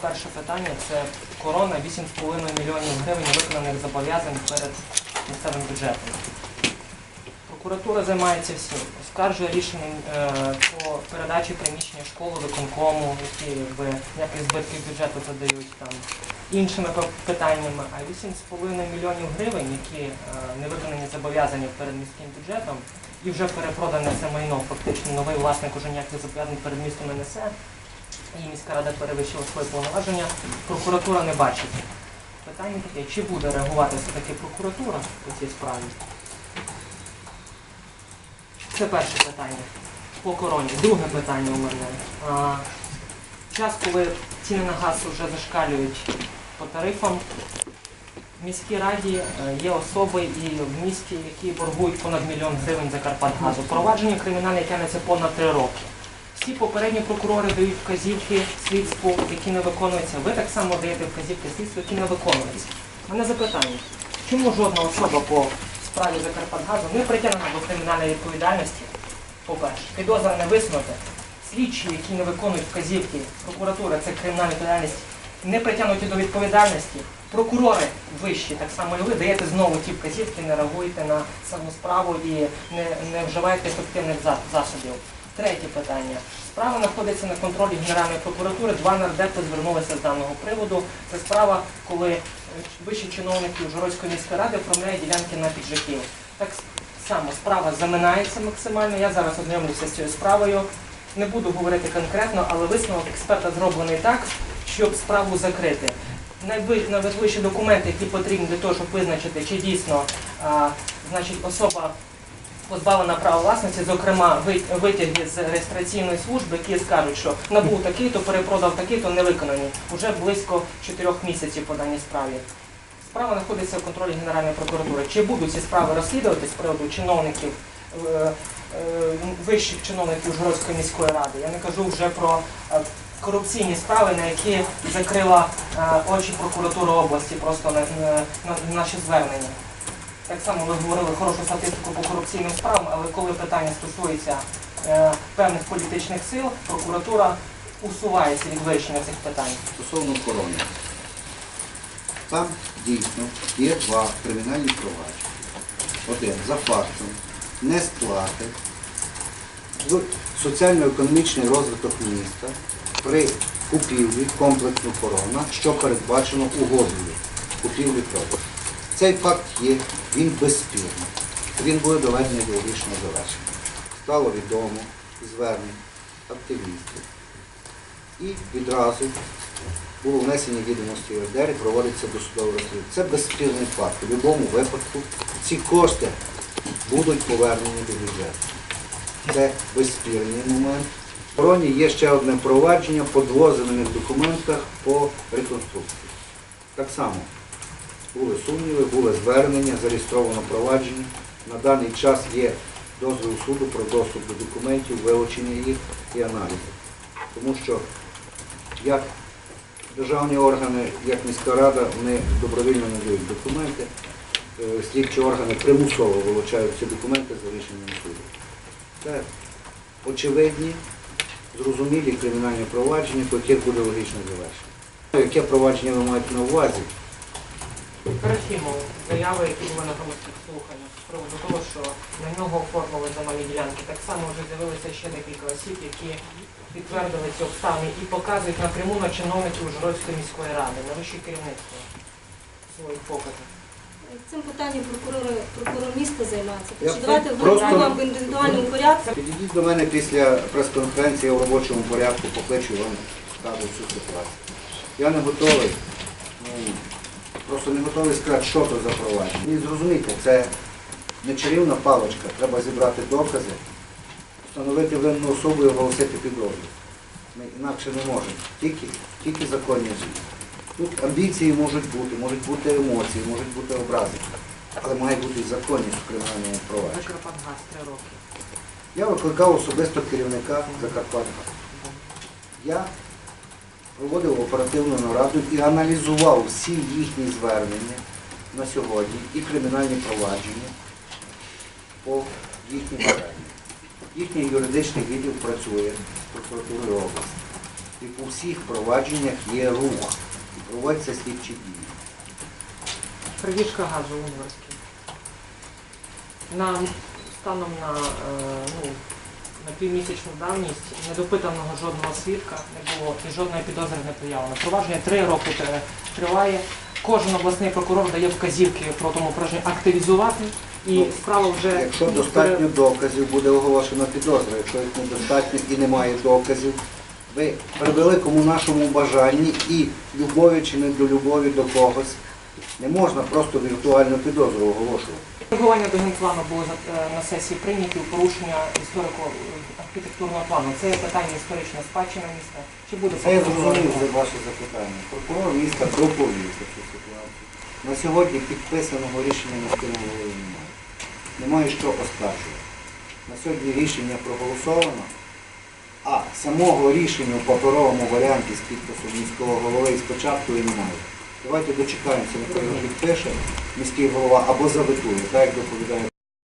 Перше питання це корона 8,5 мільйонів гривень виконаних зобов'язань перед місцевим бюджетом. Прокуратура займається всім. Оскаржує рішенням е, по передачі приміщення школи виконкому, які якби збитки бюджету задають там іншими питаннями. А 8,5 мільйонів гривень, які е, не виконані зобов'язання перед міським бюджетом, і вже перепродане це майно, фактично новий власник уже ніяких зобов'язань перед містом не несе і міська рада перевищила свої повноваження, прокуратура не бачить. Питання таке, чи буде реагувати все-таки прокуратура по цій справі? Це перше питання по короні. Друге питання у мене. А, час, коли ціни на газ вже зашкалюють по тарифам, в міській раді е, є особи і в місті, які боргують понад мільйон гривень за Карпатгазу. Провадження кримінальне тягнеться понад три роки. Всі попередні прокурори дають вказівки слідству, які не виконуються. Ви так само даєте вказівки слідству, які не виконуються. У мене запитання, чому жодна особа по справі Закарпатгазу не притягнена до кримінальної відповідальності? По-перше, підозра не висунута. Слідчі, які не виконують вказівки прокуратури, це кримінальна відповідальність, не притягнуті до відповідальності. Прокурори вищі, так само і ви, даєте знову ті вказівки, не реагуєте на саму справу і не, не вживаєте ефективних засобів. Третє питання. Справа знаходиться на контролі Генеральної прокуратури. Два нардепи звернулися з даного приводу. Це справа, коли е, вищі чиновники Ужгородської міської ради оформляють ділянки на піджаків. Так само справа заминається максимально. Я зараз ознайомлюся з цією справою. Не буду говорити конкретно, але висновок експерта зроблений так, щоб справу закрити. Найви- Найважливіші документи, які потрібні для того, щоб визначити, чи дійсно а, значить, особа позбавлена права власності, зокрема ви- витяги з реєстраційної служби, які скажуть, що набув такий-то, перепродав такий-то, не виконані. Уже близько чотирьох місяців по даній справі. Справа знаходиться в контролі Генеральної прокуратури. Чи будуть ці справи розслідувати з приводу чиновників, е, е, вищих чиновників Ужгородської міської ради? Я не кажу вже про е, корупційні справи, на які закрила очі прокуратури області просто на, на, на наші звернення. Так само ви говорили хорошу статистику по корупційним справам, але коли питання стосується е, певних політичних сил, прокуратура усувається від вирішення цих питань. Стосовно корони. Там дійсно є два кримінальні провадження. Один за фактом несплати соціально-економічний розвиток міста при купівлі комплексу корона, що передбачено угодою купівлі продажу. Цей факт є, він безспірний. Він буде доведений до логічного завершення. Стало відомо звернень активістів. І відразу було внесення відомості в і проводиться досудове розслідування. Це безспірний факт. У будь-якому випадку ці кошти будуть повернені до бюджету. Це безспірний момент. В Короні є ще одне провадження по двоземельних документах по реконструкції. Так само були сумніви, були звернення, зареєстровано провадження. На даний час є дозвіл суду про доступ до документів, вилучення їх і аналізи. Тому що як державні органи, як міська рада, вони добровільно надають документи. Е, Слідчі органи примусово вилучають ці документи за рішенням суду. Це очевидні, зрозумілі кримінальні провадження, по яких буде логічне завершення. Яке провадження ви маєте на увазі? Трофімов, заяви, які були на громадських слуханнях з приводу того, що на нього оформили земельні ділянки. Так само вже з'явилося ще декілька осіб, які підтвердили ці обставини і показують напряму на чиновників Ужгородської міської ради, на вище керівництво своїх показів. Цим питанням прокурор, прокурор міста займається. Я давайте просто- в індивідуальному порядку. Підійдіть до мене після прес-конференції в робочому порядку, покличу вам скажу цю ситуацію. Я не готовий, ну, просто не готовий сказати, що то за провадження. І зрозумійте, це не чарівна паличка, треба зібрати докази, встановити винну особу і оголосити підозру. Ми інакше не можемо. Тільки, тільки законні дії. Тут амбіції можуть бути, можуть бути емоції, можуть бути образи, але має бути законність в кримінальному провадженні. Закарпатгаз три роки. Я викликав особисто керівника Закарпатська. Я проводив оперативну нараду і аналізував всі їхні звернення на сьогодні і кримінальні провадження по їхнім зверненням. Їхній юридичний відділ працює з прокуратурою області. І по всіх провадженнях є рух. І проводяться слідчі дії. Крадіжка газу Унгорський. На, станом на, е, ну, на півмісячну давність недопитаного жодного свідка не було і жодної підозри не приявлено. Провадження три роки триває. Кожен обласний прокурор дає вказівки про тому провадження активізувати і Ну, справа вже Якщо достатньо доказів, буде оголошена підозра. Якщо їх недостатньо і немає доказів, ви при великому нашому бажанні і любові чи не до любові до когось, не можна просто віртуальну підозру оголошувати. Реагування до генплану було е, на сесії прийняті у порушення історико-архітектурного плану. Це є питання історична спадщина міста. Чи буде Це я зрозумів за ваше запитання. Прокурор міста доповів цю ситуацію. На сьогодні підписаного рішення міського голови немає. Немає що оскаржувати. На сьогодні рішення проголосовано, а самого рішення в паперовому варіанті з підписом міського голови і спочатку і немає. Давайте дочекаємося, його підпише міський голова або заветує, так як доповідає